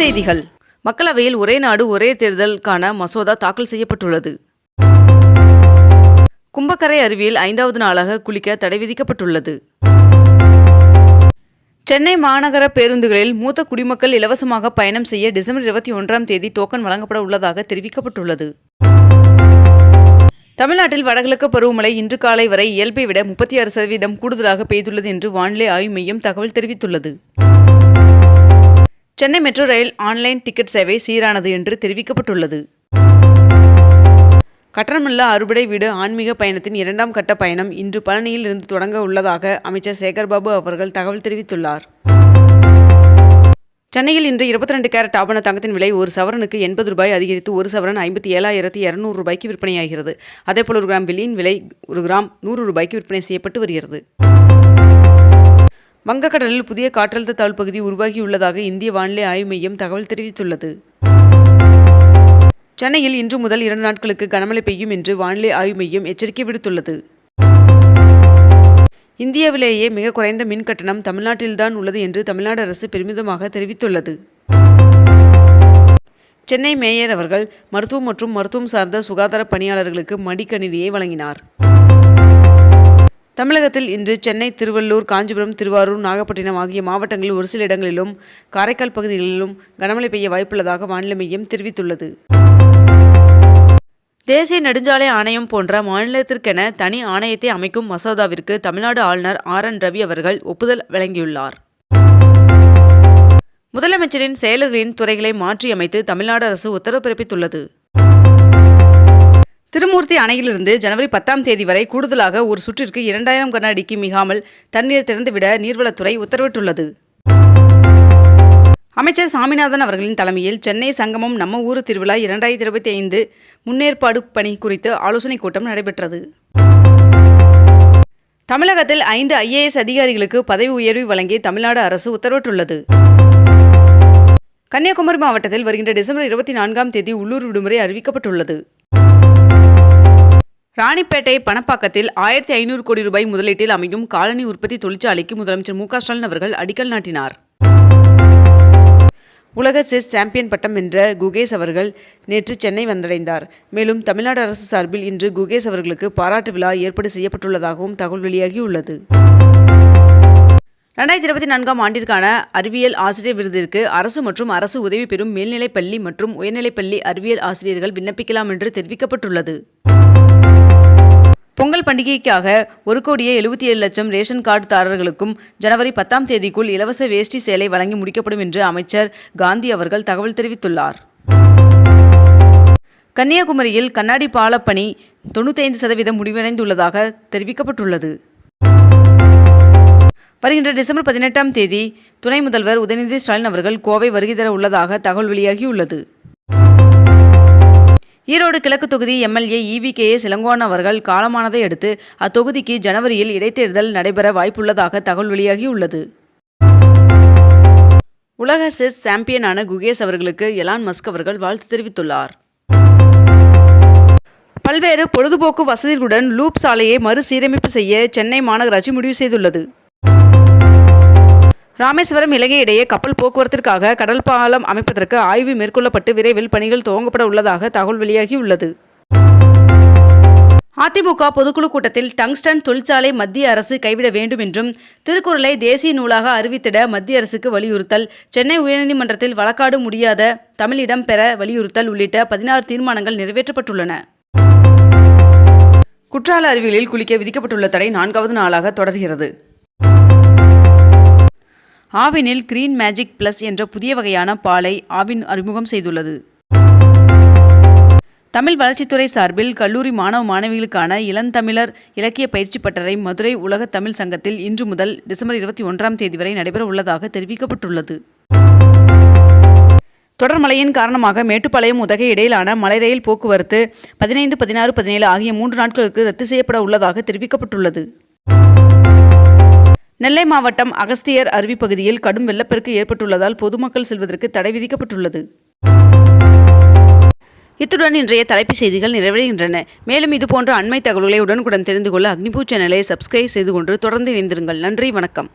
செய்திகள். மக்களவையில் ஒரே நாடு ஒரே தேர்தலுக்கான மசோதா தாக்கல் செய்யப்பட்டுள்ளது. கும்பக்கரை அருவியில் ஐந்தாவது நாளாக குளிக்க தடை விதிக்கப்பட்டுள்ளது. சென்னை மாநகர பேருந்துகளில் மூத்த குடிமக்கள் இலவசமாக பயணம் செய்ய டிசம்பர் இருபத்தி ஒன்றாம் தேதி டோக்கன் வழங்கப்பட உள்ளதாக தெரிவிக்கப்பட்டுள்ளது. தமிழ்நாட்டில் வடகிழக்கு பருவமழை இன்று காலை வரை இயல்பை விட முப்பத்தி ஆறு சதவீதம் கூடுதலாக பெய்துள்ளது என்று வானிலை ஆய்வு மையம் தகவல் தெரிவித்துள்ளது. Chennai metro rail online ticket சேவை சீரானது என்று தெரிவிக்கப்பட்டுள்ளது. கட்டணமுள்ள அறுபடை வீடு ஆன்மீக பயணத்தின் இரண்டாம் கட்ட பயணம் இன்று பழனியில் இருந்து தொடங்க உள்ளதாக அமைச்சர் சேகர்பாபு அவர்கள் தகவல் தெரிவித்துள்ளார். சென்னையில் இன்று இருபத்தி ரெண்டு கேரட் ஆபண தங்கத்தின் விலை ஒரு சவரனுக்கு எண்பது ரூபாய் அதிகரித்து ஒரு சவரன் ஐம்பத்தி ஏழாயிரத்தி இரநூறு ரூபாய்க்கு விற்பனையாகிறது. அதேபோல் ஒரு கிராம் வெள்ளியின் விலை ஒரு கிராம் நூறு ரூபாய்க்கு விற்பனை செய்யப்பட்டு வருகிறது. வங்கக்கடலில் புதிய காற்றழுத்த தாழ்வு பகுதி உருவாகியுள்ளதாக இந்திய வானிலை ஆய்வு மையம் தகவல் தெரிவித்துள்ளது. சென்னையில் இன்று முதல் இரண்டு நாட்களுக்கு கனமழை பெய்யும் என்று வானிலை ஆய்வு மையம் எச்சரிக்கை விடுத்துள்ளது. இந்தியாவிலேயே மிக குறைந்த மின் கட்டணம் தமிழ்நாட்டில்தான் உள்ளது என்று தமிழ்நாடு அரசு பெருமிதமாக தெரிவித்துள்ளது. சென்னை மேயர் அவர்கள் மருத்துவம் மற்றும் மருத்துவம் சார்ந்த சுகாதார பணியாளர்களுக்கு மடிக்கணினியை வழங்கினார். தமிழகத்தில் இன்று சென்னை திருவள்ளூர் காஞ்சிபுரம் திருவாரூர் நாகப்பட்டினம் ஆகிய மாவட்டங்களில் ஒரு சில இடங்களிலும் காரைக்கால் பகுதிகளிலும் கனமழை பெய்ய வாய்ப்புள்ளதாக வானிலை மையம் தெரிவித்துள்ளது. தேசிய நெடுஞ்சாலை ஆணையம் போன்ற மாநிலத்திற்கென தனி ஆணையத்தை அமைக்கும் மசோதாவிற்கு தமிழ்நாடு ஆளுநர் ஆர் என் ரவி அவர்கள் ஒப்புதல் வழங்கியுள்ளார். முதலமைச்சரின் செயலர்களின் துறைகளை மாற்றியமைத்து தமிழ்நாடு அரசு உத்தரவு பிறப்பித்துள்ளது. திருமூர்த்தி அணையிலிருந்து ஜனவரி பத்தாம் தேதி வரை கூடுதலாக ஒரு சுற்றிற்கு இரண்டாயிரம் கன அடிக்கு மிகாமல் தண்ணீர் திறந்துவிட நீர்வளத்துறை உத்தரவிட்டுள்ளது. அமைச்சர் சாமிநாதன் அவர்களின் தலைமையில் சென்னை சங்கமம் நம்ம ஊர் திருவிழா இரண்டாயிரத்தி இருபத்தி ஐந்து முன்னேற்பாடு பணி குறித்து ஆலோசனைக் கூட்டம் நடைபெற்றது. தமிழகத்தில் ஐந்து ஐஏஎஸ் அதிகாரிகளுக்கு பதவி உயர்வு வழங்கி தமிழ்நாடு அரசு உத்தரவிட்டுள்ளது. கன்னியாகுமரி மாவட்டத்தில் வருகின்ற டிசம்பர் இருபத்தி நான்காம் தேதி உள்ளூர் விடுமுறை அறிவிக்கப்பட்டுள்ளது. ராணிப்பேட்டை பணப்பாக்கத்தில் ஆயிரத்தி ஐநூறு கோடி ரூபாய் முதலீட்டில் அமையும் காலனி உற்பத்தி தொழிற்சாலைக்கு முதலமைச்சர் மு க ஸ்டாலின் அவர்கள் அடிக்கல் நாட்டினார். உலக செஸ் சாம்பியன் பட்டம் வென்ற குகேஷ் அவர்கள் நேற்று சென்னை வந்தடைந்தார். மேலும் தமிழ்நாடு அரசு சார்பில் இன்று குகேஷ் அவர்களுக்கு பாராட்டு விழா ஏற்பாடு செய்யப்பட்டுள்ளதாகவும் தகவல் வெளியாகியுள்ளது. ரெண்டாயிரத்தி இருபத்தி நான்காம் ஆண்டிற்கான அறிவியல் ஆசிரியர் விருதிற்கு அரசு மற்றும் அரசு உதவி பெறும் மேல்நிலைப்பள்ளி மற்றும் உயர்நிலைப் பள்ளி அறிவியல் ஆசிரியர்கள் விண்ணப்பிக்கலாம் என்று தெரிவிக்கப்பட்டுள்ளது. பொங்கல் பண்டிகைக்காக ஒரு கோடியே எழுபத்தி ஏழு லட்சம் ரேஷன் கார்டுதாரர்களுக்கும் ஜனவரி பத்தாம் தேதிக்குள் இலவச வேஷ்டி சேலை வழங்கி முடிக்கப்படும் என்று அமைச்சர் காந்தி அவர்கள் தகவல் தெரிவித்துள்ளார். கன்னியாகுமரியில் கண்ணாடி பாலப்பணி தொண்ணூத்தைந்து சதவீதம் முடிவடைந்துள்ளதாக தெரிவிக்கப்பட்டுள்ளது. வருகின்ற டிசம்பர் பதினெட்டாம் தேதி துணை முதல்வர் உதயநிதி ஸ்டாலின் அவர்கள் கோவை வருகை தர உள்ளதாக தகவல் வெளியாகியுள்ளது. ஈரோடு கிழக்கு தொகுதி MLA E V K A Elangovan அவர்கள் காலமானதை அடுத்து அத்தொகுதிக்கு ஜனவரியில் இடைத்தேர்தல் நடைபெற வாய்ப்புள்ளதாக தகவல் வெளியாகியுள்ளது. உலக செஸ் சாம்பியனான குகேஷ் அவர்களுக்கு எலான் மஸ்க் அவர்கள் வாழ்த்து தெரிவித்துள்ளார். பல்வேறு பொழுதுபோக்கு வசதிகளுடன் லூப் சாலையை மறுசீரமைப்பு செய்ய சென்னை மாநகராட்சி முடிவு செய்துள்ளது. ராமேஸ்வரம் இலங்கை இடையே கப்பல் போக்குவரத்திற்காக கடல் பாலம் அமைப்பதற்கு ஆய்வு மேற்கொள்ளப்பட்டு விரைவில் பணிகள் துவங்கப்பட உள்ளதாக தகவல் வெளியாகியுள்ளது. அதிமுக பொதுக்குழு கூட்டத்தில் டங்ஸ்டன் தொழிற்சாலை மத்திய அரசு கைவிட வேண்டும் என்றும் திருக்குறளை தேசிய நூலாக அறிவித்திட மத்திய அரசுக்கு வலியுறுத்தல் சென்னை உயர்நீதிமன்றத்தில் வழக்காடு முடியாத தமிழிடம் பெற வலியுறுத்தல் உள்ளிட்ட பதினாறு தீர்மானங்கள் நிறைவேற்றப்பட்டுள்ளன. குற்றால அருவிகளில் குளிக்க விதிக்கப்பட்டுள்ள தடை நான்காவது நாளாக தொடர்கிறது. ஆவினில் கிரீன் மேஜிக் பிளஸ் என்ற புதிய வகையான பாலை ஆவின் அறிமுகம் செய்துள்ளது. தமிழ் வளர்ச்சித்துறை சார்பில் கல்லூரி மாணவ மாணவிகளுக்கான இளந்தமிழர் இலக்கிய பயிற்சி பட்டறை மதுரை உலக தமிழ் சங்கத்தில் இன்று முதல் டிசம்பர் இருபத்தி ஒன்றாம் தேதி வரை நடைபெற உள்ளதாக தெரிவிக்கப்பட்டுள்ளது தொடர்மழையின் காரணமாக மேட்டுப்பாளையம் உதகை இடையிலான மலை ரயில் போக்குவரத்து பதினைந்து பதினாறு பதினேழு ஆகிய மூன்று நாட்களுக்கு ரத்து செய்யப்பட உள்ளதாக தெரிவிக்கப்பட்டுள்ளது. நெல்லை மாவட்டம் அகஸ்தியர் அருவி பகுதியில் கடும் வெள்ளப்பெருக்கு ஏற்பட்டுள்ளதால் பொதுமக்கள் செல்வதற்கு தடை விதிக்கப்பட்டுள்ளது. இத்துடன் இன்றைய தலைப்புச் செய்திகள் நிறைவடைகின்றன. மேலும் இதுபோன்ற அண்மை தகவல்களை உடனுக்குடன் தெரிந்து கொள்ள அக்னிபூ சேனலை சப்ஸ்கிரைப் செய்து கொண்டு தொடர்ந்து இணைந்திருங்கள். நன்றி வணக்கம்.